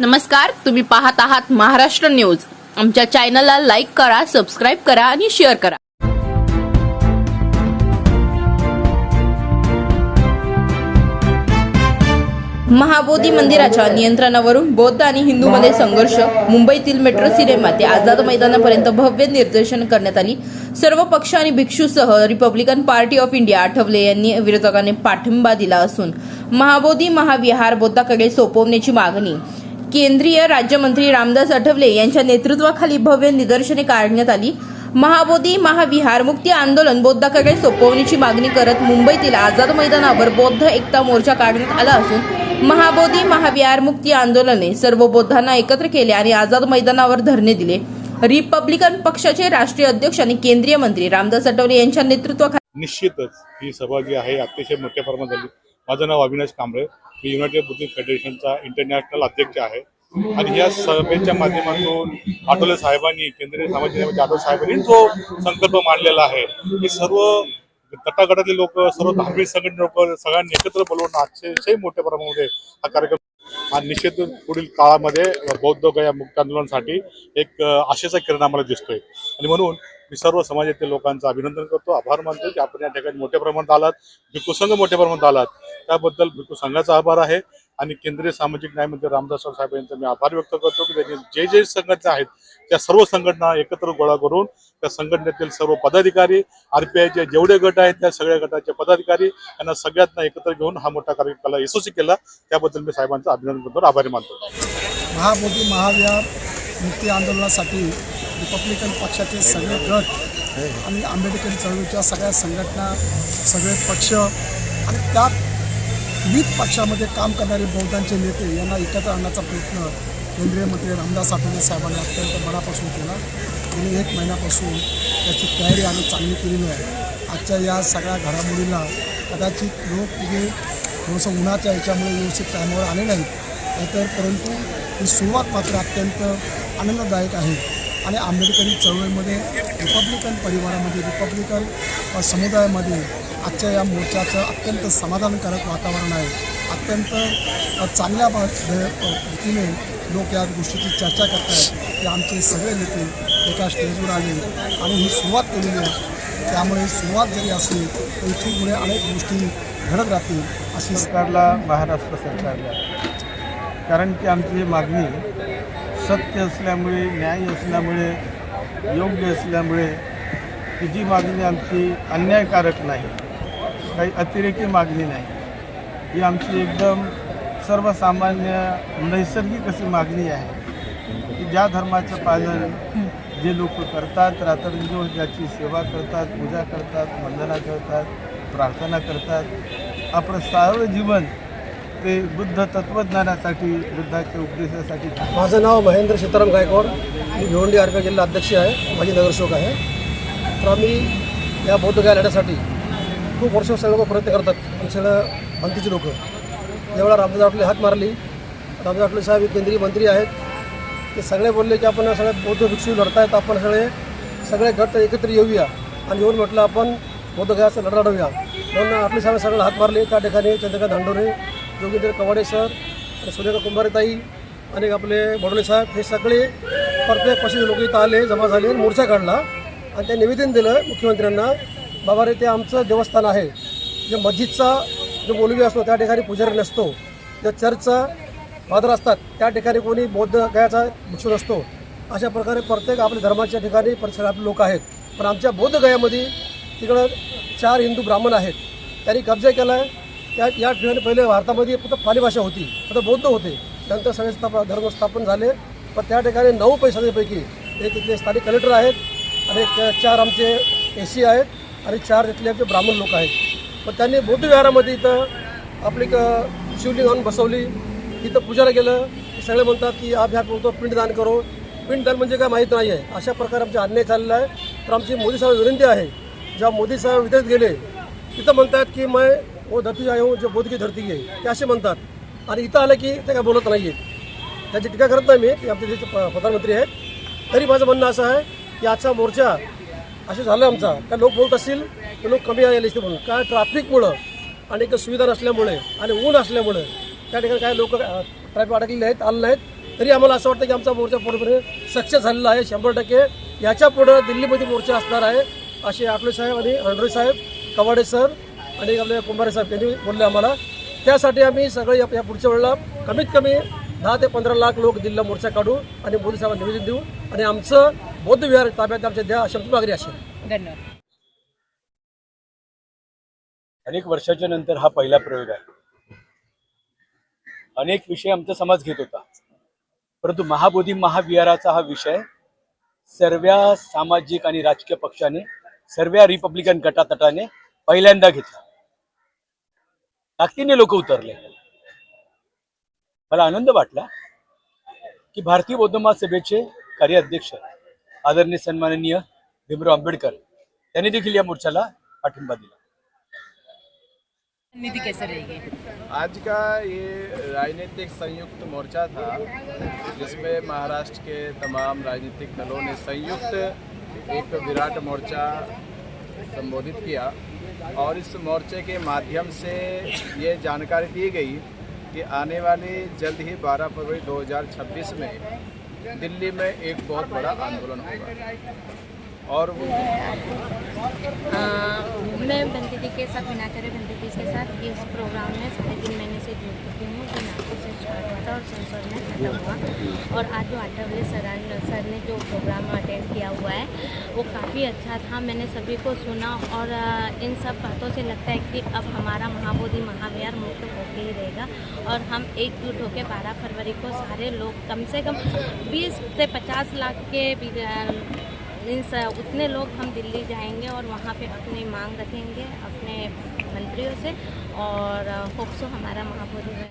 नमस्कार तुम्ही पाहत आहात महाराष्ट्र न्यूज. आमच्या चॅनलला लाईक करा सबस्क्राईब करा आणि शेअर करा. महाबोधी मंदिराच्या नियंत्रणावरून बौद्ध आणि हिंदूमध्ये संघर्ष. मुंबईतील मेट्रो सिनेमा ते आझाद मैदानापर्यंत भव्य निर्देशन करण्यात आली. सर्व पक्ष आणि भिक्षूसह republican party of India Athawale यांनी विरोधकांनी पाठिंबा दिला असून महाबोधी महाविहार बौद्धाकडे सोपवण्याची मागणी केंद्रीय राज्यमंत्री रामदास आठवले यांच्या नेतृत्वाखाली भव्य निदर्शने काढण्यात आली. महाबोधी महाविहार मुक्ती आंदोलन बौद्धाकडे सोपवण्याची मागणी करत मुंबईतील आझाद मैदानावर बौद्ध एकता मोर्चा काढण्यात आला असून महाबोधी महाविहार मुक्ती आंदोलने सर्व बौद्धांना एकत्र केले आणि आझाद मैदानावर धरणे दिले. रिपब्लिकन पक्षाचे राष्ट्रीय अध्यक्ष आणि केंद्रीय मंत्री रामदास आठवले यांच्या नेतृत्वाखाली निश्चितच ही सभा जी आहे अतिशय मोठ्या प्रमाणात झाली. माझं नाव अविनाश कांबळे. मी युनायटेड बुद्धिस्ट फेडरेशनचा इंटरनॅशनल अध्यक्ष आहे. आणि या सभेच्या माध्यमातून आठवले साहेबांनी केंद्रीय सामाजिक न्याय जाधव साहेबांनी जो संकल्प मांडलेला आहे हे सर्व गटागटातले लोक सर्व धार्मिक संघटना लोक सगळ्यांनी एकत्र बोलवून अतिशय मोठ्या प्रमाणामध्ये हा कार्यक्रम हा निश्चित पुढील काळामध्ये बौद्ध गया मुक्त आंदोलनासाठी एक आशेचा किरण आम्हाला दिसतोय. आणि म्हणून मी सर्व समाजातील लोकांचं अभिनंदन करतो आभार मानतो की आपण या ठिकाणी मोठ्या प्रमाणात आलात भिक्खू संघ मोठ्या प्रमाणात आलात. त्याबद्दल भिक्खू संघाचा आभार आहे. आणि केंद्रीय सामाजिक न्याय मंत्री रामदास साहेब यांचा मी आभार व्यक्त करतो की त्यांनी जे जे संघटना आहेत त्या सर्व संघटना एकत्र गोळा करून त्या संघटनेतील सर्व पदाधिकारी आरपीआयचे जेवढे गट आहेत त्या सगळ्या गटाचे पदाधिकारी यांना सगळ्यांना एकत्र घेऊन हा मोठा कार्यक्रम यशस्वी केला. त्याबद्दल मी साहेबांचं अभिनंदन करतो. आभारी मानतो. महाबोधी महाविहार मुक्ती आंदोलनासाठी रिपब्लिकन पक्षाचे सगळे गट आणि आंबेडकरी चळवळीच्या सगळ्या संघटना सगळे पक्ष आणि त्यात विविध पक्षामध्ये काम करणारे बहुतांचे नेते यांना एकत्र आणण्याचा प्रयत्न केंद्रीय मंत्री रामदास आठवले साहेबांनी अत्यंत मनापासून केला. आणि एक महिन्यापासून त्याची तयारी आम्ही चांगली केलेली आहे. आजच्या या सगळ्या घडामोडीला कदाचित लोक तिथे थोडंसं उन्हाच्या याच्यामुळे व्यवस्थित टायमावर आले नाहीत. तर परंतु ही सुरुवात मात्र अत्यंत आनंददायक आहे. आणि आंबेडकरी चळवळीमध्ये रिपब्लिकन परिवारामध्ये रिपब्लिकन समुदायामध्ये आजच्या या मोर्चाचं अत्यंत समाधानकारक वातावरण आहे. अत्यंत चांगल्या रीतीने लोक या गोष्टीची चर्चा करतात की आमचे सगळे नेते एका स्टेजवर आले आणि ही सुरुवात केलेली आहे. त्यामुळे सुरुवात जरी असली तर इथून पुढे अनेक गोष्टी घडत राहतील अशी सरकारला महाराष्ट्र सरकारला. कारण की आमची मागणी सत्य असल्यामुळे न्याय असल्यामुळे योग्य असल्यामुळे की जी मागणी आमची अन्यायकारक नाही. काही अतिरेकी मागणी नाही. ही आमची एकदम सर्वसामान्य नैसर्गिक अशी मागणी आहे की ज्या धर्माचं पालन जे लोक करतात रात्रंदिवस ज्याची सेवा करतात पूजा करतात वंदना करतात प्रार्थना करतात आपलं सारं जीवन ते बुद्ध तत्त्वज्ञानासाठी बुद्धाच्या उपदेशासाठी. माझं नाव महेंद्र सीताराम गायकवाड. मी भिवंडी आरपीआय जिल्हा अध्यक्ष आहे. माझी नगरसेवक आहे. तर आम्ही या बौद्धगया लढ्यासाठी खूप वर्ष सगळे लोक प्रयत्न करतात. आणि सगळं मंत्रीचे लोक. जेव्हा रामदास आठले हात मारली रामदास आठले साहेब हे केंद्रीय मंत्री आहेत. ते सगळे बोलले की आपण सगळे बौद्ध भिक्षू लढतायत. आपण सगळे सगळे गट एकत्र येऊया. आणि येऊन म्हटलं आपण बौद्ध गयाचा लढा लढवूया म्हणून आपले साहेब सगळे हात मारले. त्या ठिकाणी चंद्रकांत धांडोरे जोगेंद्र कवाडे सर आणि सुरेखा कुंभारेताई आणि आपले बडोले साहेब हे सगळे प्रत्येक पक्षाचे लोक इथं आले जमा झाले मोर्चा काढला. आणि ते निवेदन दिलं मुख्यमंत्र्यांना बाबा रे ते आमचं देवस्थान आहे. जे मस्जिदचा जो बोलवी असतो त्या ठिकाणी पुजारी नसतो. ज्या चर्चचा फादर असतात त्या ठिकाणी कोणी बौद्ध गयाचा भिक्षू नसतो. अशा प्रकारे प्रत्येक आपल्या धर्माच्या ठिकाणी परिसर आपले लोक आहेत. पण आमच्या बौद्ध गयामध्ये तिकडं चार हिंदू ब्राह्मण आहेत. त्यांनी कब्जा केला आहे त्या या ठिकाणी पहिले भारतामध्ये फक्त पाली भाषा होती. फक्त बौद्ध होते. नंतर सगळे स्थापना धर्म स्थापन झाले. पण त्या ठिकाणी नऊ पैशांपैकी एक इथले स्थानिक कलेक्टर आहेत आणि एक चार आमचे ए सी आहेत आणि चार इथले आमचे ब्राह्मण लोक आहेत. पण त्यांनी बौद्ध विहारामध्ये इथं आपली क शिवलिंग आणून बसवली. इथं पूजाला गेलं. की सगळे म्हणतात की आप ह्या बोलतो पिंडदान करो. पिंडदान म्हणजे काय माहीत नाही आहे. अशा प्रकारे आमचा अन्याय चाललेला आहे. तर आमची मोदी साहेब विनंती आहे. जेव्हा मोदी साहेब विदेश गेले तिथं म्हणतात की मैं वो धरती आहे जे जो बोध की धरती आहे ते असे म्हणतात. आणि इथं आलं की ते काय बोलत नाही आहेत त्याची टीका करत नाही मी ते आमचे जे प- प्रधानमंत्री आहेत. तरी माझं म्हणणं असं आहे की आजचा मोर्चा असं झालं आमचा का लोक बोलत असतील तर लोक कमी आले असते म्हणून काय ट्रॅफिकमुळं आणि एक सुविधा नसल्यामुळे आणि ऊन असल्यामुळे त्या ठिकाणी काय लोक ट्रॅफिक अडकलेले आहेत आले नाहीत तरी आम्हाला असं वाटतं की आमचा मोर्चा पूर्णपणे सक्सेस झालेला आहे शंभर टक्के. याच्या पुढं दिल्लीमध्ये मोर्चा असणार आहे असे आठवले साहेब आणि रणरे साहेब कवाडे सर आणि आपले कुंभारे साहेब त्यांनी बोलले आम्हाला. त्यासाठी आम्ही सगळे या या पुढच्या वेळेला कमीत कमी दहा ते पंधरा लाख लोक दिल्लीला मोर्चा काढू आणि मोदी साहेबांना निवेदन देऊ आणि आमचं बौद्ध विहार ताब्यात आमच्या द्या अशी आमची मागणी असेल. धन्यवाद. अनेक वर्षाच्या नंतर हा पहिला प्रयोग आहे. अनेक विषय आमचा समाज घेत होता. परंतु महाबोधी महाविहाराचा हा विषय सर्व सामाजिक आणि राजकीय पक्षाने सर्व रिपब्लिकन गटातटाने पहिल्यांदा घेतला. ताकदीने लोक उतरले. मला आनंद वाटला की भारतीय बौद्ध महासभेचे कार्याध्यक्ष आदरणीय सन्माननीय भीमराव आंबेडकर त्यांनी देखील या मोर्चाला पाठिंबा दिला. नीति कैसे रहेगी आज का ये राजनीतिक संयुक्त मोर्चा था जिसमें महाराष्ट्र के तमाम राजनीतिक दलों ने संयुक्त एक विराट मोर्चा संबोधित किया। और इस मोर्चे के माध्यम से ये जानकारी दी गई कि आने वाली जल्द ही 12 फरवरी 2026 में दिल्ली में एक बहुत बड़ा आंदोलन होगा। और अ, मैं बंदगी के साथ मीनाचार्य बंदगी के साथ इस प्रोग्राम में साढ़े तीन महीने से जुड़ चुकी हूँ जो नागपुर से स्टार्ट हुआ था और संसद में खत्म हुआ। और आज जो आठवले सरान सर ने जो प्रोग्राम अटेंड किया हुआ है वो काफ़ी अच्छा था। मैंने सभी को सुना और इन सब बातों से लगता है कि अब हमारा महाबोधि महाविहार मुक्त होते ही रहेगा और हम एकजुट होकर बारह फरवरी को सारे लोग कम से कम बीस से पचास लाख के मीन्स उतने लोग हम दिल्ली जाएंगे और वहाँ पे अपनी मांग रखेंगे अपने मंत्रियों से और होप्सो हमारा महापुर